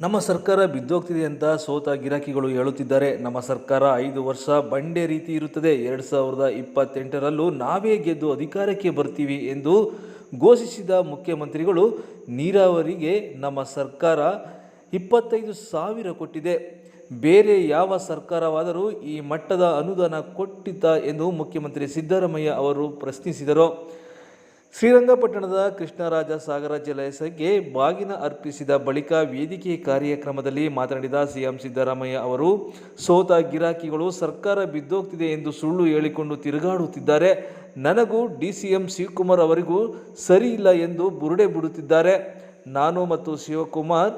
ನಮ್ಮ ಸರ್ಕಾರ ಬಿದ್ದೋಗ್ತಿದೆ ಅಂತ ಸೋತ ಗಿರಾಕಿಗಳು ಹೇಳುತ್ತಿದ್ದಾರೆ. ನಮ್ಮ ಸರ್ಕಾರ ಐದು ವರ್ಷ ಬಂಡೆ ರೀತಿ ಇರುತ್ತದೆ. ಎರಡು ಸಾವಿರದ ಇಪ್ಪತ್ತೆಂಟರಲ್ಲೂ ನಾವೇ ಗೆದ್ದು ಅಧಿಕಾರಕ್ಕೆ ಬರ್ತೀವಿ ಎಂದು ಘೋಷಿಸಿದ ಮುಖ್ಯಮಂತ್ರಿಗಳು ನೀರಾವರಿಗೆ ನಮ್ಮ ಸರ್ಕಾರ ಇಪ್ಪತ್ತೈದು ಸಾವಿರ ಕೊಟ್ಟಿದೆ. ಬೇರೆ ಯಾವ ಸರ್ಕಾರವಾದರೂ ಈ ಮಟ್ಟದ ಅನುದಾನ ಕೊಟ್ಟಿದ್ದ ಎಂದು ಮುಖ್ಯಮಂತ್ರಿ ಸಿದ್ದರಾಮಯ್ಯ ಅವರು ಪ್ರಶ್ನಿಸಿದರು. ಶ್ರೀರಂಗಪಟ್ಟಣದ ಕೃಷ್ಣರಾಜ ಸಾಗರ ಜಲಾಶಯಕ್ಕೆ ಬಾಗಿನ ಅರ್ಪಿಸಿದ ಬಳಿಕ ವೇದಿಕೆ ಕಾರ್ಯಕ್ರಮದಲ್ಲಿ ಮಾತನಾಡಿದ ಸಿಎಂ ಸಿದ್ದರಾಮಯ್ಯ ಅವರು, ಸೋತ ಗಿರಾಕಿಗಳು ಸರ್ಕಾರ ಬಿದ್ದೋಗ್ತಿದೆ ಎಂದು ಸುಳ್ಳು ಹೇಳಿಕೊಂಡು ತಿರುಗಾಡುತ್ತಿದ್ದಾರೆ. ನನಗೂ ಡಿ ಡಿಸಿಎಂ ಶಿವಕುಮಾರ್ ಅವರಿಗೂ ಸರಿ ಇಲ್ಲ ಎಂದು ಬುರುಡೆ ಬಿಡುತ್ತಿದ್ದಾರೆ. ನಾನು ಮತ್ತು ಶಿವಕುಮಾರ್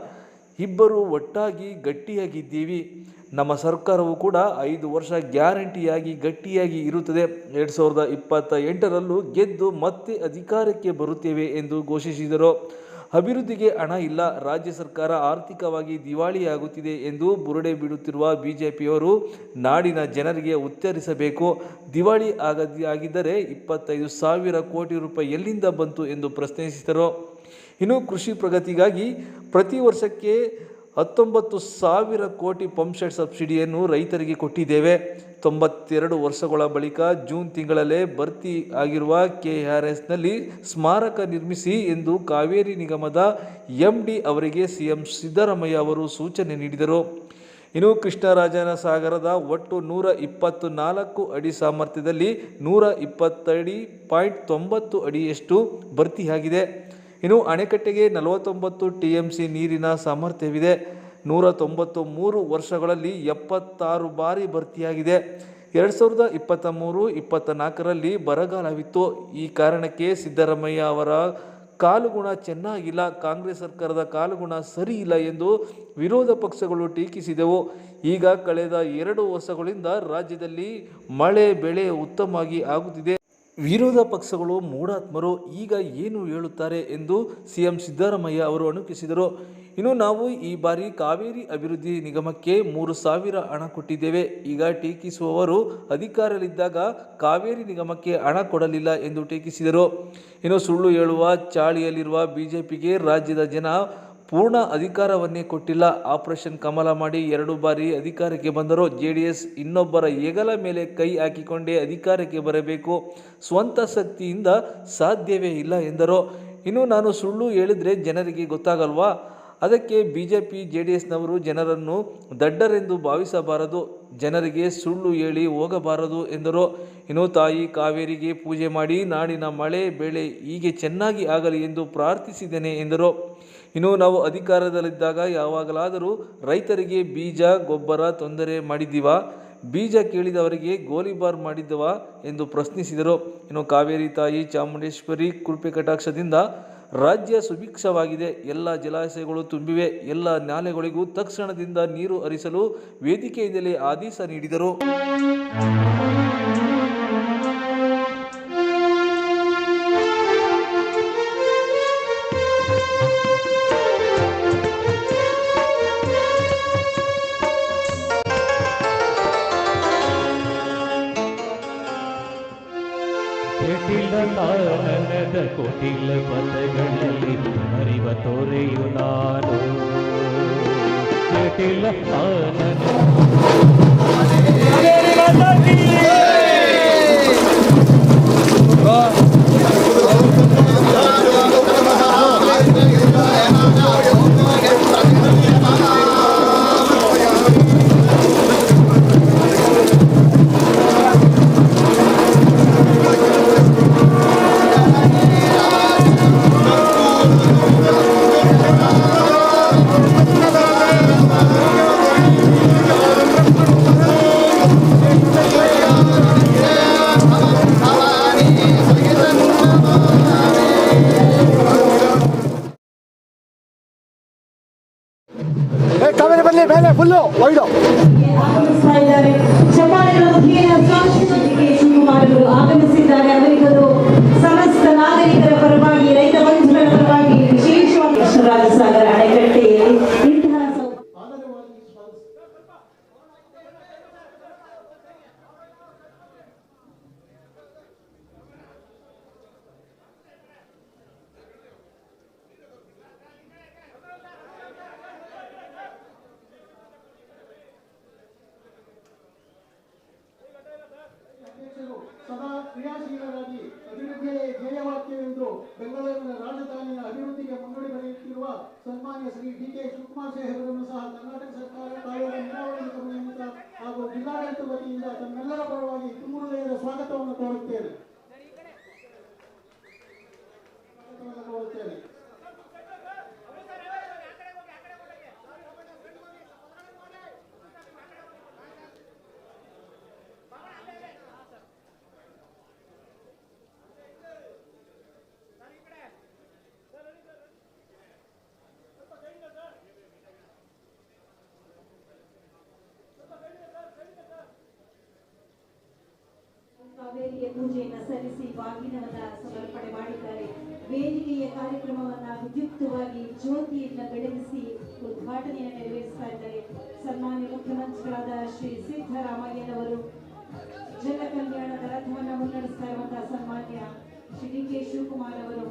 ಇಬ್ಬರು ಒಟ್ಟಾಗಿ ಗಟ್ಟಿಯಾಗಿದ್ದೀವಿ. ನಮ್ಮ ಸರ್ಕಾರವು ಕೂಡ ಐದು ವರ್ಷ ಗ್ಯಾರಂಟಿಯಾಗಿ ಗಟ್ಟಿಯಾಗಿ ಇರುತ್ತದೆ. ಎರಡು ಸಾವಿರದ ಇಪ್ಪತ್ತ ಎಂಟರಲ್ಲೂ ಗೆದ್ದು ಮತ್ತೆ ಅಧಿಕಾರಕ್ಕೆ ಬರುತ್ತೇವೆ ಎಂದು ಘೋಷಿಸಿದರು. ಅಭಿವೃದ್ಧಿಗೆ ಹಣ ಇಲ್ಲ. ರಾಜ್ಯ ಸರ್ಕಾರ ಆರ್ಥಿಕವಾಗಿ ದಿವಾಳಿಯಾಗುತ್ತಿದೆ ಎಂದು ಬುರುಡೆ ಬಿಡುತ್ತಿರುವ ಬಿಜೆಪಿಯವರು ನಾಡಿನ ಜನರಿಗೆ ಉತ್ತರಿಸಬೇಕು. ದಿವಾಳಿ ಆಗದಿ ಆಗಿದ್ದರೆ ಇಪ್ಪತ್ತೈದು ಸಾವಿರ ಕೋಟಿ ರೂಪಾಯಿ ಎಲ್ಲಿಂದ ಬಂತು ಎಂದು ಪ್ರಶ್ನಿಸಿದರು. ಇನ್ನು ಕೃಷಿ ಪ್ರಗತಿಗಾಗಿ ಪ್ರತಿ ವರ್ಷಕ್ಕೆ ಹತ್ತೊಂಬತ್ತು ಸಾವಿರ ಕೋಟಿ ಪಂಪ್ಸೆಟ್ ಸಬ್ಸಿಡಿಯನ್ನು ರೈತರಿಗೆ ಕೊಟ್ಟಿದ್ದೇವೆ. ತೊಂಬತ್ತೆರಡು ವರ್ಷಗಳ ಬಳಿಕ ಜೂನ್ ತಿಂಗಳಲ್ಲೇ ಭರ್ತಿ ಆಗಿರುವ ಕೆ ಆರ್ ಎಸ್ನಲ್ಲಿ ಸ್ಮಾರಕ ನಿರ್ಮಿಸಿ ಎಂದು ಕಾವೇರಿ ನಿಗಮದ ಎಂ ಡಿ ಅವರಿಗೆ ಸಿ ಎಂ ಸಿದ್ದರಾಮಯ್ಯ ಅವರು ಸೂಚನೆ ನೀಡಿದರು. ಇನ್ನು ಕೃಷ್ಣರಾಜನ ಸಾಗರದ ಒಟ್ಟು ನೂರ ಇಪ್ಪತ್ತು ನಾಲ್ಕು ಅಡಿ ಸಾಮರ್ಥ್ಯದಲ್ಲಿ ನೂರ ಇಪ್ಪತ್ತಡಿ ಪಾಯಿಂಟ್ ತೊಂಬತ್ತು ಅಡಿಯಷ್ಟು ಭರ್ತಿಯಾಗಿದೆ. ಇನ್ನು ಅಣೆಕಟ್ಟೆಗೆ ನಲವತ್ತೊಂಬತ್ತು ಟಿ ಎಂ ಸಿ ನೀರಿನ ಸಾಮರ್ಥ್ಯವಿದೆ. ನೂರ ತೊಂಬತ್ತು ಮೂರು ವರ್ಷಗಳಲ್ಲಿ ಎಪ್ಪತ್ತಾರು ಬಾರಿ ಭರ್ತಿಯಾಗಿದೆ. ಎರಡು ಸಾವಿರದ ಇಪ್ಪತ್ತ ಮೂರು ಇಪ್ಪತ್ತ ನಾಲ್ಕರಲ್ಲಿ ಬರಗಾಲವಿತ್ತು. ಈ ಕಾರಣಕ್ಕೆ ಸಿದ್ದರಾಮಯ್ಯ ಅವರ ಕಾಲುಗುಣ ಚೆನ್ನಾಗಿಲ್ಲ. ಕಾಂಗ್ರೆಸ್ ಸರ್ಕಾರದ ಕಾಲುಗುಣ ಸರಿ ಇಲ್ಲ ಎಂದು ವಿರೋಧ ಪಕ್ಷಗಳು ಟೀಕಿಸಿದೆವು. ಈಗ ಕಳೆದ ಎರಡು ವರ್ಷಗಳಿಂದ ರಾಜ್ಯದಲ್ಲಿ ಮಳೆ ಬೆಳೆ ಉತ್ತಮವಾಗಿ ಆಗುತ್ತಿದೆ. ವಿರೋಧ ಪಕ್ಷಗಳು ಮೂಢಾತ್ಮರು ಈಗ ಏನು ಹೇಳುತ್ತಾರೆ ಎಂದು ಸಿಎಂ ಸಿದ್ದರಾಮಯ್ಯ ಅವರು ಅಣುಕಿಸಿದರು. ಇನ್ನು ನಾವು ಈ ಬಾರಿ ಕಾವೇರಿ ಅಭಿವೃದ್ಧಿ ನಿಗಮಕ್ಕೆ ಮೂರು ಸಾವಿರ ಹಣ ಕೊಟ್ಟಿದ್ದೇವೆ. ಈಗ ಟೀಕಿಸುವವರು ಅಧಿಕಾರದಲ್ಲಿದ್ದಾಗ ಕಾವೇರಿ ನಿಗಮಕ್ಕೆ ಹಣ ಕೊಡಲಿಲ್ಲ ಎಂದು ಟೀಕಿಸಿದರು. ಇನ್ನು ಸುಳ್ಳು ಹೇಳುವ ಚಾಳಿಯಲ್ಲಿರುವ ಬಿಜೆಪಿಗೆ ರಾಜ್ಯದ ಜನ ಪೂರ್ಣ ಅಧಿಕಾರವನ್ನೇ ಕೊಟ್ಟಿಲ್ಲ. ಆಪರೇಷನ್ ಕಮಲ ಮಾಡಿ ಎರಡು ಬಾರಿ ಅಧಿಕಾರಕ್ಕೆ ಬಂದರೂ ಜೆ ಡಿ ಎಸ್ ಇನ್ನೊಬ್ಬರ ಹೆಗಲ ಮೇಲೆ ಕೈ ಹಾಕಿಕೊಂಡೇ ಅಧಿಕಾರಕ್ಕೆ ಬರಬೇಕು. ಸ್ವಂತ ಶಕ್ತಿಯಿಂದ ಸಾಧ್ಯವೇ ಇಲ್ಲ ಎಂದರು. ಇನ್ನು ನಾನು ಸುಳ್ಳು ಹೇಳಿದರೆ ಜನರಿಗೆ ಗೊತ್ತಾಗಲ್ವಾ? ಅದಕ್ಕೆ B J P J D ಎಸ್ನವರು ಜನರನ್ನು ದಡ್ಡರೆಂದು ಭಾವಿಸಬಾರದು. ಜನರಿಗೆ ಸುಳ್ಳು ಹೇಳಿ ಹೋಗಬಾರದು ಎಂದರು. ಇನ್ನು ತಾಯಿ ಕಾವೇರಿಗೆ ಪೂಜೆ ಮಾಡಿ ನಾಡಿನ ಮಳೆ, ಬೆಳೆ ಹೀಗೆ ಚೆನ್ನಾಗಿ ಆಗಲಿ ಎಂದು ಪ್ರಾರ್ಥಿಸಿದ್ದೇನೆ ಎಂದರು. ಇನ್ನು ನಾವು ಅಧಿಕಾರದಲ್ಲಿದ್ದಾಗ ಯಾವಾಗಲಾದರೂ ರೈತರಿಗೆ ಬೀಜ, ಗೊಬ್ಬರ ತೊಂದರೆ ಮಾಡಿದ್ದೀವಾ? ಬೀಜ ಕೇಳಿದವರಿಗೆ ಗೋಲಿಬಾರ್ ಮಾಡಿದ್ದವಾ ಎಂದು ಪ್ರಶ್ನಿಸಿದರು. ಇನ್ನು ಕಾವೇರಿ ತಾಯಿ ಚಾಮುಂಡೇಶ್ವರಿ ಕೃಪೆ ಕಟಾಕ್ಷದಿಂದ ರಾಜ್ಯ ಸುಭಿಕ್ಷವಾಗಿದೆ. ಎಲ್ಲ ಜಲಾಶಯಗಳು ತುಂಬಿವೆ. ಎಲ್ಲ ನಾಲೆಗಳಿಗೂ ತಕ್ಷಣದಿಂದ ನೀರು ಹರಿಸಲು ವೇದಿಕೆಯಿಂದಲೇ ಆದೇಶ ನೀಡಿದರು. ಕೆಟಿಲ ಕಾನನದ ಕೊಟಿಲ ಪದಗಳಲ್ಲಿ ಅರಿವ ತೋರೆಯು ನಾನು ಕೆಟಿಲ ಕಾನನ 間 ಬೆಂಗಳೂರಿನ ರಾಜಧಾನಿಯ ಅಭಿವೃದ್ಧಿಗೆ ಮುನ್ನುಡಿ ಬರೆಯುತ್ತಿರುವ ಸನ್ಮಾನ್ಯ ಶ್ರೀ ಡಿ ಕೆ ಶಿವಕುಮಾರ್ ಸೇಹರನ್ನು ಸಹ ಕರ್ನಾಟಕ ಸರ್ಕಾರ ಕಾವೇರಿ ನಿಮಿತ್ತ ಹಾಗೂ ಜಿಲ್ಲಾಡಳಿತ ವತಿಯಿಂದ ತಮ್ಮೆಲ್ಲರ ಪರವಾಗಿ ತುಂಬುರುದಯದ ಸ್ವಾಗತವನ್ನು ಕೋರುತ್ತೇನೆ. ಕಾವೇರಿಯ ಪೂಜೆಯನ್ನು ಸಲ್ಲಿಸಿ ಬಾಗಿನವನ್ನ ಸಮರ್ಪಣೆ ಮಾಡಿದ್ದಾರೆ. ವೇದಿಕೆಯ ಕಾರ್ಯಕ್ರಮವನ್ನ ವಿದ್ಯುಕ್ತವಾಗಿ ಜ್ಯೋತಿಯಿಂದ ಬೆಳಗಿಸಿ ಉದ್ಘಾಟನೆಯನ್ನು ನೆರವೇರಿಸ್ತಾ ಇದ್ದಾರೆ. ಸನ್ಮಾನ್ಯ ಮುಖ್ಯಮಂತ್ರಿಗಳಾದ ಶ್ರೀ ಸಿದ್ದರಾಮಯ್ಯನವರು ಜನ ಕಲ್ಯಾಣದ ರಥವನ್ನು ಮುನ್ನಡೆಸ್ತಾ ಇರುವಂತಹ ಸನ್ಮಾನ್ಯ ಶ್ರೀ ಡಿ ಕೆ ಶಿವಕುಮಾರ್ ಅವರು